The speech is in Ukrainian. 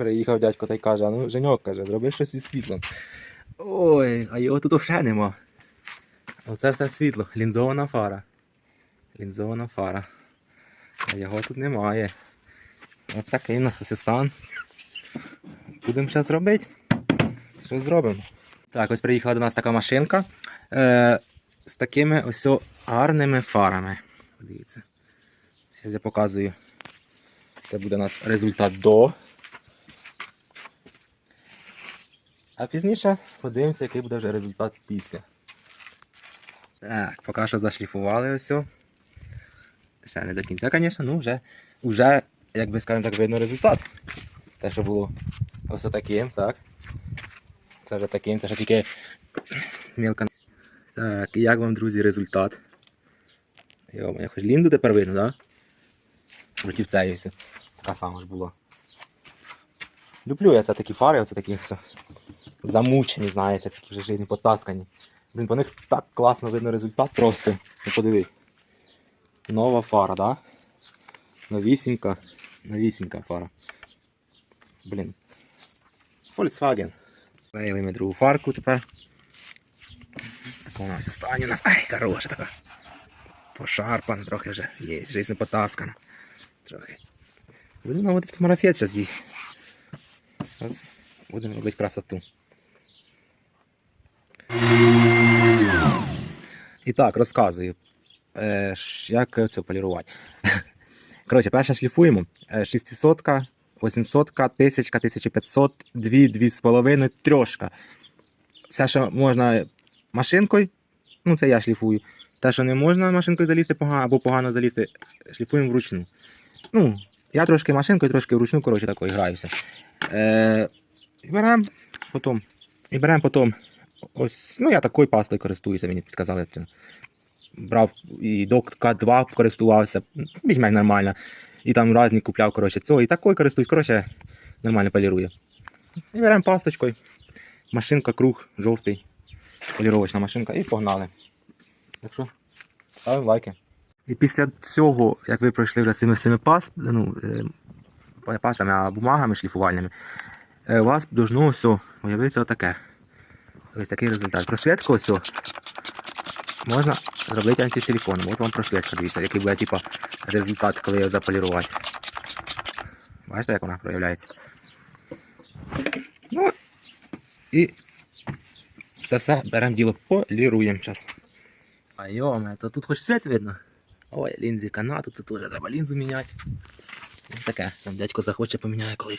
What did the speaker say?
Приїхав дядько та й каже, а ну Женьок каже, зроби щось із світлом. Ой, а його тут взагалі нема. Оце все світло, лінзована фара. Лінзована фара. А його тут немає. От такий у нас ось стан. Будемо зараз робити. Що зробимо? Так, ось приїхала до нас така машинка е, з такими ось гарними фарами. Дивіться. Зараз я показую. Це буде у нас результат до. А пізніше подивимося, який буде вже результат після. Так, поки що зашліфували ось. Ще не до кінця, звісно, ну вже, вже, як би скажемо так, видно результат. Те, що було ось таким, так. Це вже таким, це вже тільки мілка. Так, і як вам, друзі, результат? Йо, мене хоч лінзу тепер видно, так? Да? Цієї. Така сама ж була. Люблю я це такі фари, оце такі все. Замучені, знаєте, такі вже жизні потаскані. Блін, по них так класно видно результат просто. Ну подивись. Нова фара, да? Новісінька. Новісінька фара. Блін. Volkswagen. Клеїли ми другу фарку тепер. Така вона ось остання у нас. Ай, хороша така. Пошарпана трохи вже. Є, жизнь потаскана. Трохи. Будемо наводити марафет зараз їй. Зараз будемо робити красоту. І так, розказую. Е, як це полірувати. Коротше, перше шліфуємо. Е, 600, 800, 1000, 1500, 2, 2,5, трьошка. Все, що можна машинкою, ну це я шліфую. Те, що не можна машинкою залізти або погано залізти, шліфуємо вручну. Ну, я трошки машинкою, трошки вручну, коротше, такою граюся. Е, і беремо потім. І беремо потім. Ось, ну я такою пастою користуюся, мені підказали. Брав і до К2 користувався, більш-менш нормально. І там різні купляв, коротше, цього. І такою користуюсь, коротше, нормально полірую. І беремо пасточкою. Машинка, круг, жовтий. Поліровочна машинка і погнали. Так що, ставимо лайки. І після цього, як ви пройшли вже цими всіми паст, ну, е, пастами, а бумагами шліфувальними, е, у вас должно все уявитися отаке. Ось такий результат. Просвітку ось можна зробити антисиліконом. От вам просвітка, дивіться, який буде типа, результат, коли його заполірувати. Бачите, як вона проявляється? Ну, і це все беремо діло поліруємо зараз. А йоме, то тут хоч світ видно. Ой, лінзі канату, тут теж треба лінзу міняти. Ось таке, там дядько захоче поміняє колись.